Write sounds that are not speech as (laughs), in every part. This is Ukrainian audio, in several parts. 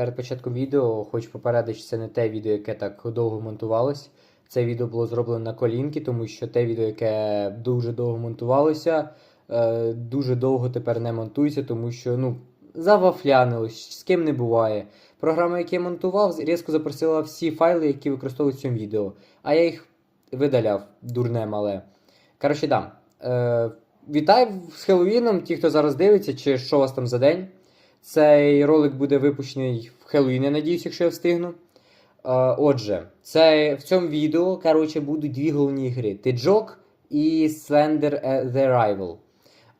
Перед початком відео хочу попередити, що це не те відео, яке так довго монтувалось. Це відео було зроблено на колінки, тому що те відео, яке дуже довго монтувалося, е, дуже довго тепер не монтується, тому що ну, завафлянилось, з ким не буває. Програма, яку я монтував, різко запросила всі файли, які використовують в цьому відео. А я їх видаляв, дурне мале. Коротше, да. Е, вітаю з Хеллоуіном, ті, хто зараз дивиться, чи що у вас там за день. Цей ролик буде випущений в Хеллоуін, я надіюсь, якщо я встигну. Е, отже, це, в цьому відео коротше, будуть дві головні гри: Тиджок і Slender The Rival.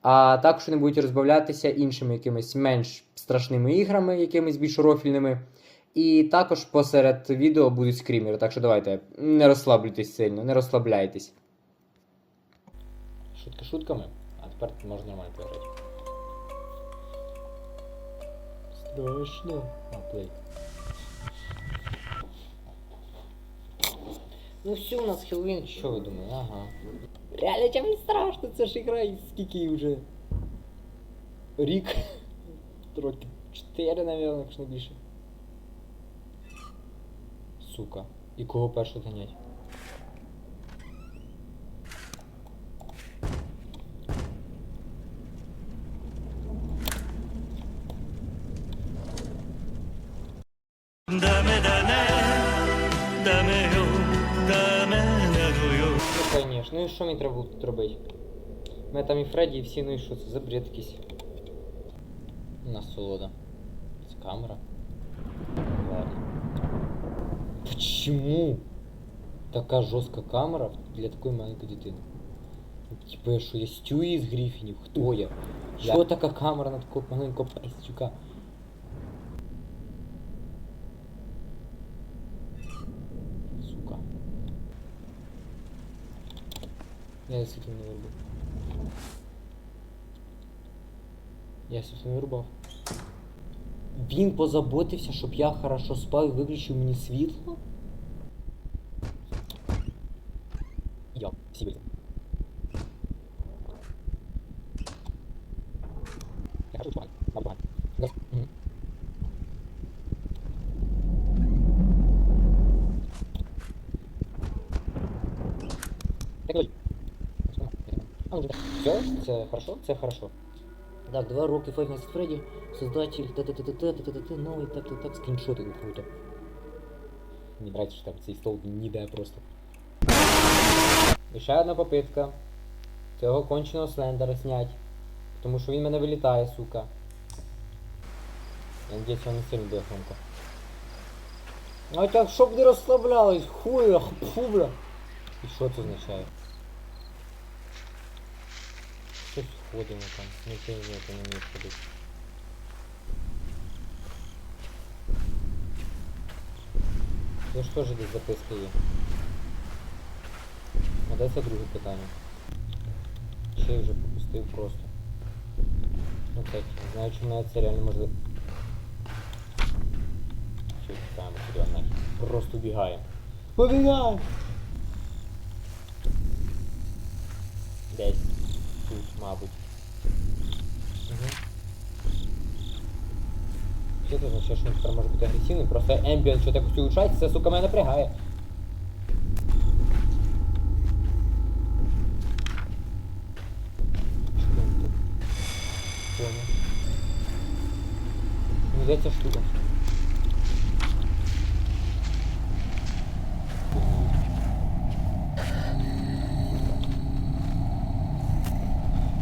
А також вони будуть розбавлятися іншими якимись менш страшними іграми, якимись більш рофільними. І також посеред відео будуть скрімери. Так що давайте, не розслаблюйтесь сильно, не розслабляйтесь. Шутки шутками, а тепер можна нормально пограти. Страшно. А, плей. Ну все, у нас Хеллоуін, що ви думаєте? Ага. Реально чим не страшно, це ж ігра скільки їй вже. Рік. Роки 4, наверное, якщо не більше. Сука. І кого першого ганять? Ну, і що мені треба було тут робити? У мене там і Фредді, і всі, ну і що це за бред якийсь? Насолода. Це камера. Ладно. Почему? Така жорстка камера для такої маленької дитини. Ну, Типа я що, я Стюї з Грифінів? Хто я? Що така камера на такого маленького пестюка? Сука. Я действительно не вырубил. Я не вирубав. Він позаботився, щоб я хорошо спав і виключив мені світло? Я всі вийду. Я хочу спати. Там погано. Да. Мгм. Так, ой. А, ну, Все, це хорошо, це хорошо. Так, два роки Five Nights Freddy, создатель т-т-т-т-т-т-т, новий так так так скріншоти тут круто. Мені нравится, що там цей стол ніде просто. І ще одна попитка. Цього конченого слендера снять. Тому що він мене вилітає, сука. Я надіюсь, він не сильно буде громко. А так, щоб не розслаблялись, хуя, фу, бля. І що це означає? Щось ходимо там. Ну це ні, це не вміє ходити. Це ж теж десь записка є. А де це друге питання? Я вже пропустив просто. Ну так, не знаю, чи мене це реально може... Що чекаємо сюди нахер. Просто убігаємо. Побігаємо! Десь тут, мабуть. Угу. Це означає, що він тепер може бути агресивним? Просто ембіон що так улучшається, це, сука, мене напрягає. Ну, де ця штука?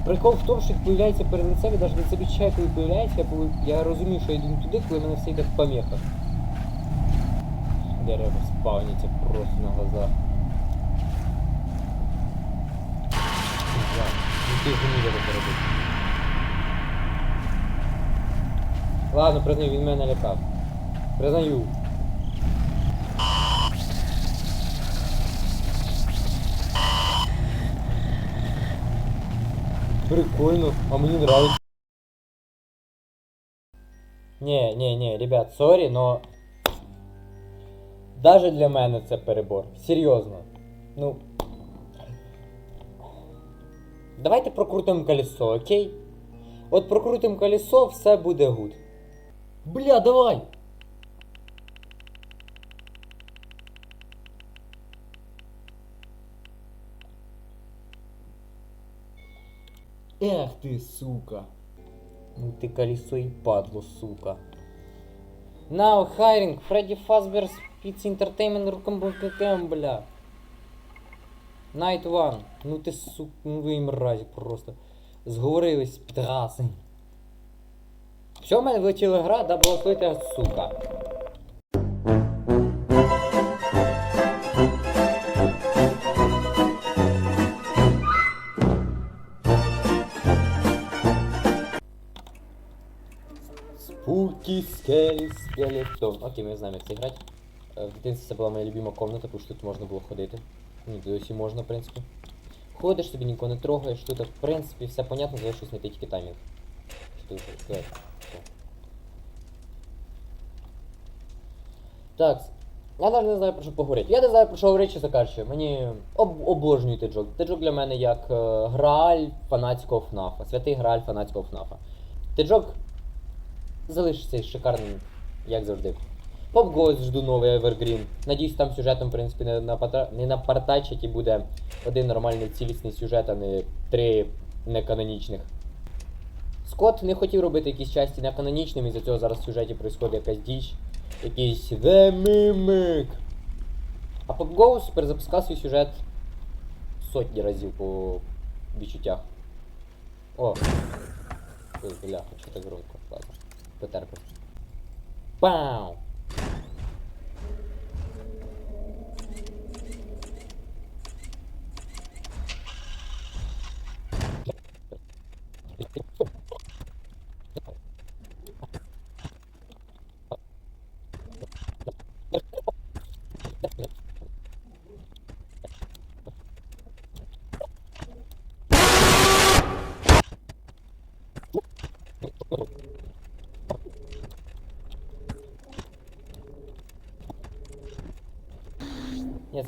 Прикол в тому, що появляється перед лицем, і навіть не замічаю, коли появляється, я, розумію, що я йду не туди, коли мене все йде в помехах. Дерева спавняться просто на глазах. Ладно, признаю, він мене налякав. Признаю. Прикольно, а мені нравится. Не, не, не, ребят, сорі, но. Даже для мене це перебор. Серйозно. Ну. Давайте прокрутимо колесо, окей? От прокрутимо колесо, все буде гуд. Бля, давай! Ех ти, сука. Ну ти колесо і падло, сука. Now hiring Freddy Fazbear's Pizza Entertainment Рукомбокакем, бля. Night One. Ну ти сука, ну ви мразі просто. Зговорились, підраси. Що в мене влетіла гра, да благословити, сука. Скелі, скелетон. Окей, ми знаємо, як це грати. Е, В дитинстві це була моя любима комната, тому що тут можна було ходити. Ну, досі можна, в принципі. Ходиш собі, нікого не трогаєш, тут, в принципі, все понятно, залишилось знайти тільки таймінг. Так. Я навіть не знаю про що поговорити. Я не знаю про що говорити, чесно кажучи. Мені об, обожнюю Теджок. Теджок для мене як е, грааль фанатського ФНАФа. Святий грааль фанатського ФНАФа. Теджок залишиться шикарним, як завжди. Поп жду новий Evergreen. Надіюсь, там сюжетом, в принципі, не, напата... не напартачить і буде один нормальний цілісний сюжет, а не три неканонічних. Скотт не хотів робити якісь часті неканонічними, із-за цього зараз в сюжеті происходить якась діч. Якийсь The Mimic. А Pop Ghost перезапускав свій сюжет сотні разів по відчуттях. О! Ой, бляха, так громко? Botar a Pão!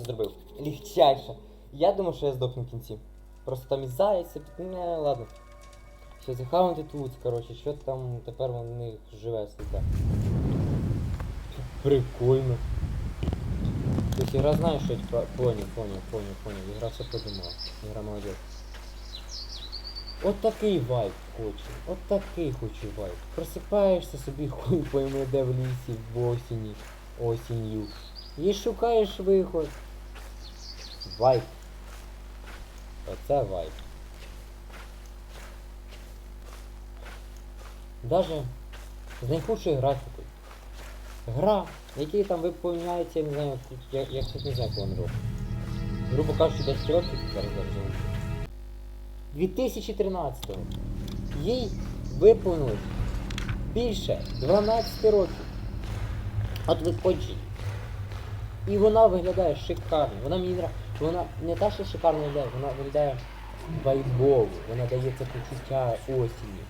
Зробив. Легчайше. Я думав, що я здохну в кінці. Просто там і заяць, і... Не, ладно. Що захаунти тут, коротше, що там тепер у них живе, сука. Прикольно. Тобто ігра знає, що я типа понял, понял, понял, понял. Ігра все подумала. Ігра молодець. От такий вайб хочу. От такий хочу вайб. Просипаєшся собі (laughs) хуй пойми де в лісі в осені, осінню. І шукаєш виход. Вайб. Оце вайб. Даже з найхудшою графікою. Гра, в якій там виповняється, я не знаю, я, я щось не знаю, коли року. Грубо кажучи, 10 років зараз зараз 2013-го. Їй виповнилось більше 12 років. От виходжень. І вона виглядає шикарно. Вона мені нрав... Вона не та, що шикарно виглядає, вона виглядає вайбово. Вона дає це почуття осені.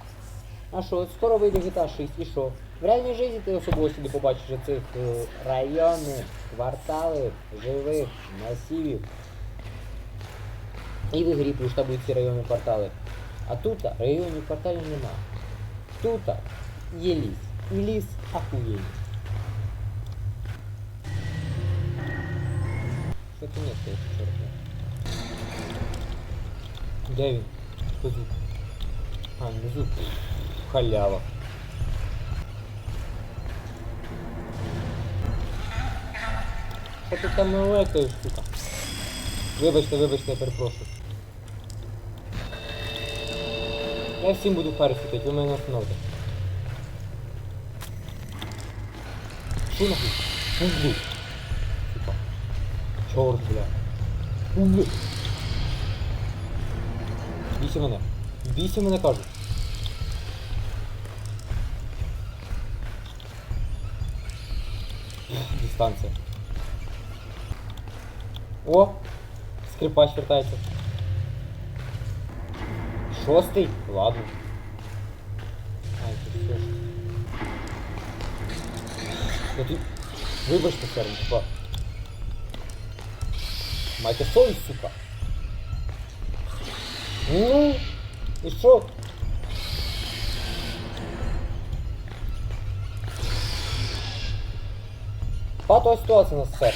А що, скоро вийде GTA 6 і що? В реальній житті ти особливості не побачиш цих е, районів, кварталів, живих, масивів. І в ігрі плюс там будуть ці районні квартали. А тут районних кварталів нема. Тут є ліс. І ліс ахуєнний. Що ти не стоїш, чорт? Де він? Хто звук? А, внизу. Халява. Ти там налекаєш, сука? Вибачте, вибачте, я перепрошую. Я всім буду фари світити, ви мене не остановите. Що нахуй? Пузду. Сука. Чорт, бля. Уби. Бійся мене. Бійся мене, кажу. Дистанція. О! Скрипач вертається. Шостий? Ладно. Ай, тут все ж. Я тут... Вибачте, Серн, типа. Майте совість, сука. Ну, і що? Патова ситуація у нас, сер.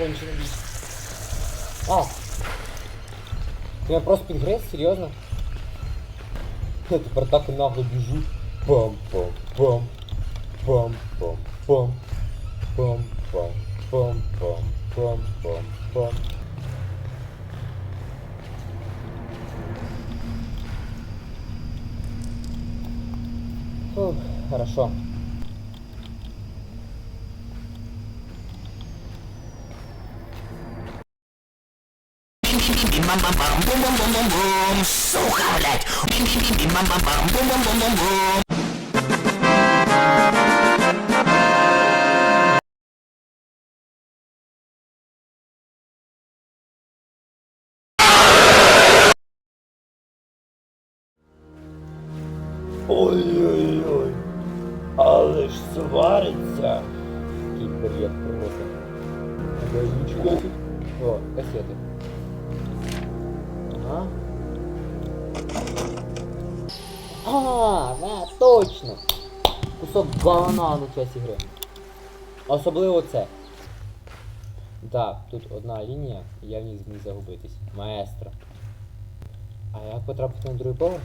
кончений бій. А! Ти мене просто підгриз, серйозно? Я тепер так і нагло біжу. Пам-пам-пам. Пам-пам-пам. Пам-пам-пам-пам-пам-пам. Фух, хорошо. Сука, блядь! Бам-бам-бам-бум-бум-бум-бум. Ой-ой-ой, банану в часі гри. Особливо це. Так, тут одна лінія, і я в ній зміг загубитись. Маестро. А як потрапити на другий поверх?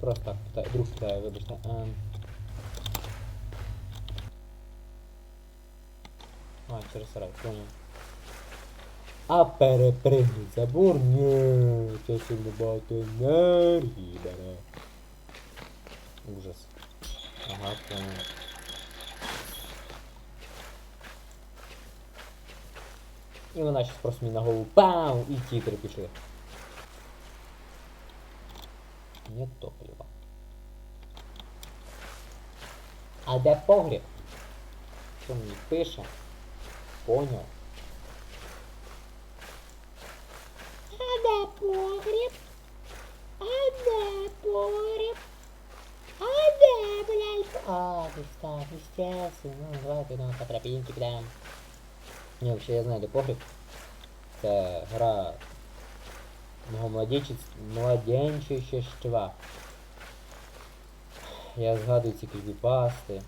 Просто так, питаю, друг питає, вибачте. Ем... А, через сарай, понял. А перепригнуть забор? Ні, це сильно багато енергії бере. Ужас. Ага, понял. І вона щас просто мені на голову ПАМ! І тітри пішли. Нет топлива. А де погріб? Що мені пише? Понял. А де погріб? А де погріб? А де, блядь? А, десь. Ну, давайте ну, по тропінці підемо. Ні, взагалі я знаю, де погріб. Це гра мого младенчища. Я згадую ці кріпіпасти.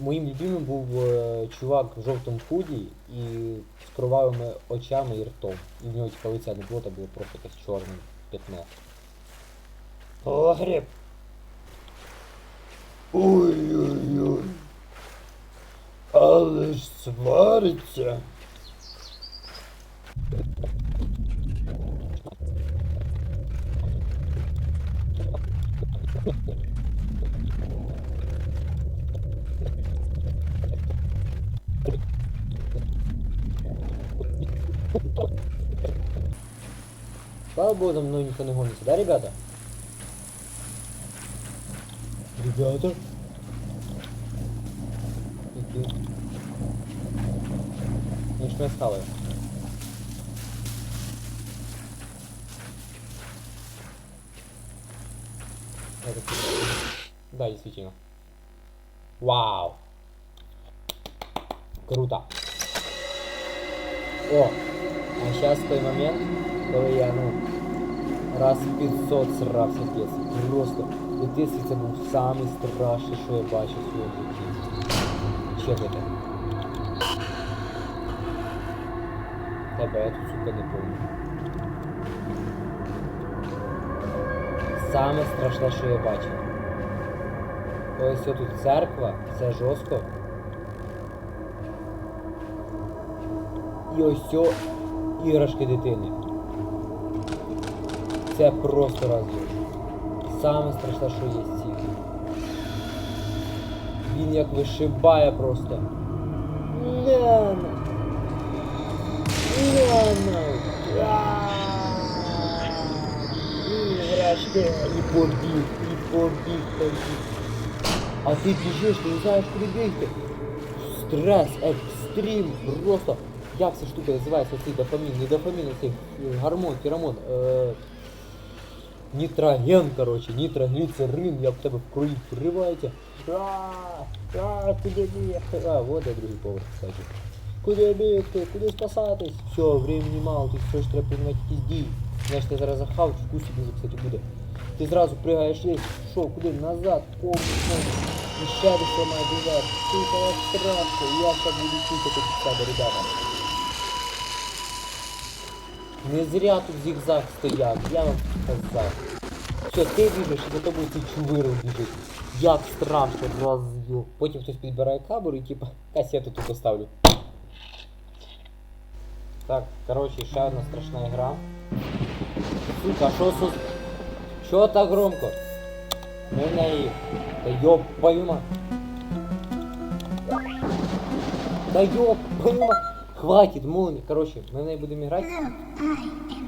Моїм любимим був е, чувак в жовтому худі і з кровавими очами і ртом. І в нього типа лиця не було, то було просто якесь чорне пятно. Погреб. Ой-ой-ой. Але ж свариться. Слава за мною ніхто не гониться, да, ребята? Ребята? Які? Я ж не схаваю. Я так и- Да, действительно. Вау! Круто! О! А сейчас той момент, коли я, ну, раз в 500 срався в дитинстві. Просто в дитинстві це був самий страшний, що я бачив в своєму житті. Чекайте. Тебе я тут, сука, не помню. Саме страшне, що я бачив. Ось тут церква, це жорстко. І ось іграшки дитини. Це просто роз'єм. Саме страшне, що є в цій. Він як вишибає просто. Ляна! Ляна! І побіг, і побіг, побіг. А ти біжиш, ти не знаєш, куди бігти. Стрес, екстрім, просто. Як ця штука називається цей дофамін, не дофамін, а цей гормон, феромон. Е, нітроген, короче, нітрогліцерин, як в тебе в крові вривається. А, а, куди бігти? А, вот я другий поверх, кстати. Куди бігти? Куди спасатись? Все, времени мало, тут все ж треба приймати якісь дії. Знаєш, ти зараз захавчу, кусик дуже, кстати, буде. Ти зразу пригаєш ліс, що, куди? Назад, повз, і ще десь має бігати. Сука, як страшно, я ще буду тікати від себе, ребята. Не зря тут зігзаг стояв, я вам сказав. Все, ти біжиш, і за тобою цей чувирл біжить. Як страшно, раз'ю. Потім хтось підбирає камеру і типа касету тут поставлю. Так, короче, ще одна страшна гра. Сука, що сус... Чо так громко? Ми в неї... Та ёб твою мать. Да ёб твою Хватит, молния. Короче, ми в неї будемо грати.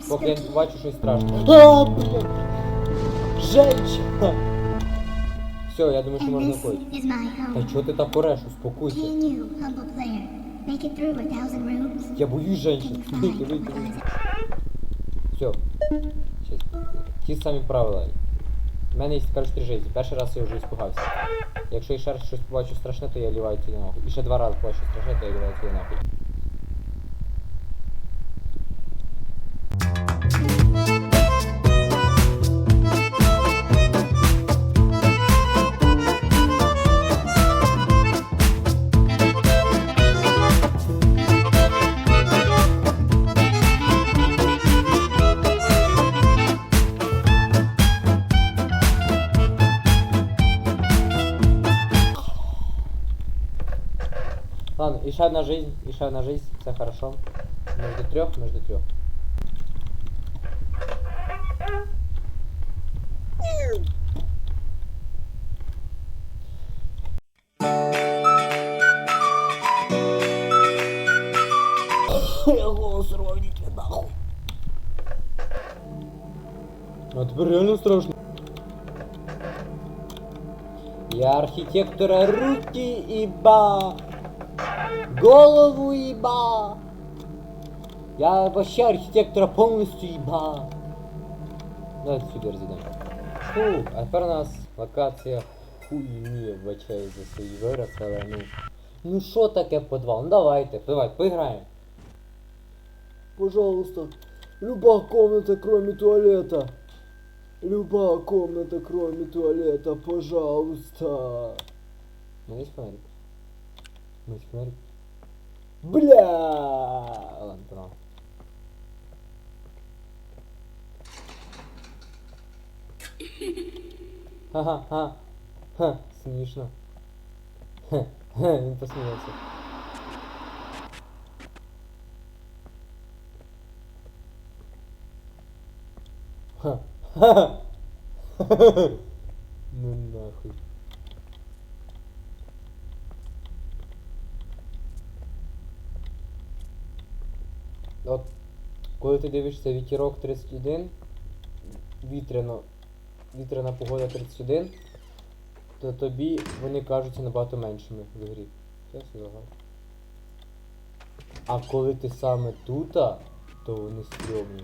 Поки я бачу щось страшне. А! Женщина! Все, я думаю, що можна ходити. is my Та чого ти так пореш, успокойся. Я боюсь женщин. Вийди, вийди, вийди. Все. Ті самі правила. У мене є, коротше, три житті. Перший раз я вже іспугався. Якщо я ще раз щось побачу страшне, то я ліваю туди нахуй. І ще два рази побачу страшне, то я ліваю туди нахуй. Ладно, и ще одна жизнь, и ще одна жизнь, все хорошо. Между трех, между трех. Я голос ровнить нахуй. А тепер реально страшно. Я архитектора руки и ба. Голову еба! Я вообще архитектора полностью еба! Давайте сюди розійдемо. Фу, а тепер у нас локація хуйні вбачаю за свої вираз, але ну. Ну що таке підвал? Ну давайте, давайте, поіграємо. Пожалуйста, люба комната, кроме туалета. Люба комната, кроме туалета, пожалуйста. Ну, есть фонарик? Ну, есть фонарик? Бля! Ладно, погнал. Ха-ха-ха. Ха, смішно. Хе, хе, він посміявся. Ха, ха. (laughs) Ну нахуй. От коли ти дивишся вітерок 31, вітряно, вітряна погода 31, то тобі вони кажуться набагато меншими в грі. А коли ти саме тута, то вони стрьомні.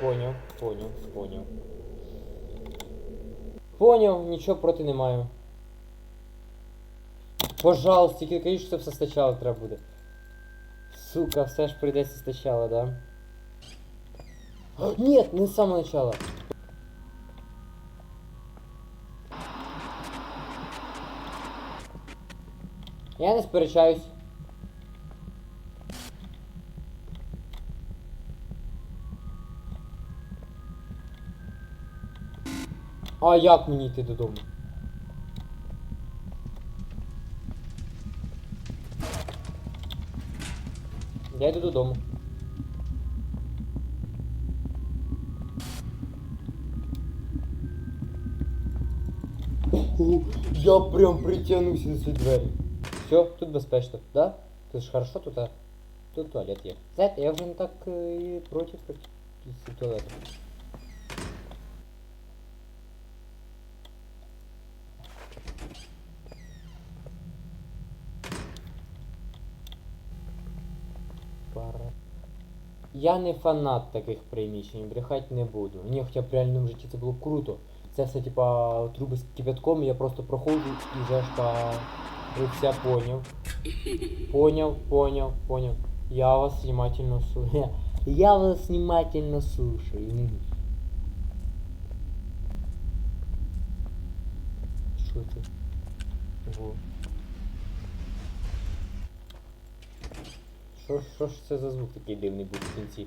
Поняв, поняв, поняв. Поняв, нічого проти не маю. Пожалуйста, тільки кажіть, що це все спочатку треба буде. Сука, все ж прийдеться спочатку, да? А, Нет, не з самого начала. Я не сперечаюсь. А як мені йти додому? Я йду додому. Я прям притягнуся за ці двері. Все, тут безпечно, да? Тут ж хорошо, тут, а... тут туалет є. Знаєте, я вже не так е, і проти проти туалету. Я не фанат таких приміщень, брехать не буду. Ні, хоча б в реальному житті це було б круто. Це все типа труби з кипятком, я просто проходжу і вже ж. Ви все поняв. Поняв, поняв, поняв. Я вас внимательно слушаю. (laughs) Я вас внимательно слушаю. Що це? Ого. Що ж це за звук такий дивний в кінці?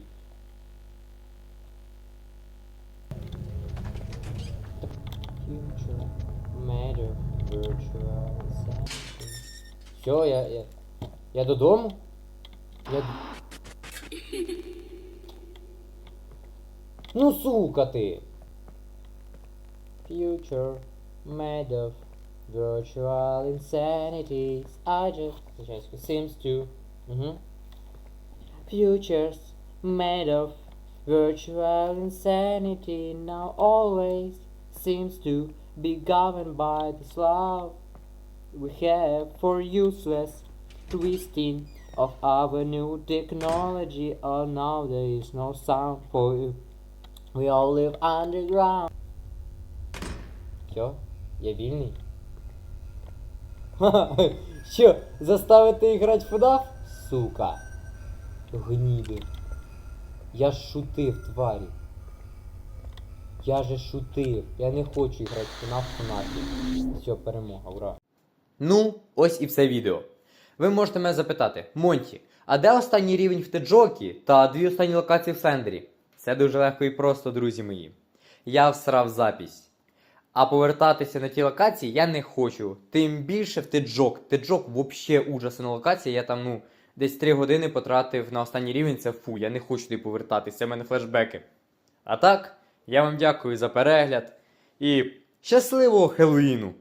Future matter virtual insanity. Все, я, додому? Я. д- Ну, сука made of virtual insanities. I just звичайно, seems to. Угу. Futures made of virtual insanity now always seems to be governed by this love we have for useless twisting of our new technology. Oh, now there is no sound for you. We all live underground. Що? Я вільний? Ха-ха, Що, заставити грати в FNAF? Сука. Гніди. Я ж шутив, тварі. Я же шутив. Я не хочу грати в FNAF в FNAF. Все, перемога, ура. Ну, ось і все відео. Ви можете мене запитати, Монті, а де останній рівень в Теджокі та дві останні локації в Сендері? Це дуже легко і просто, друзі мої. Я всрав запись. А повертатися на ті локації я не хочу. Тим більше в Теджок. Теджок взагалі ужасна локація. Я там, ну, десь 3 години потратив на останній рівень. Це фу, я не хочу туди повертатися, в мене флешбеки. А так, я вам дякую за перегляд і щасливого Хеллоїну!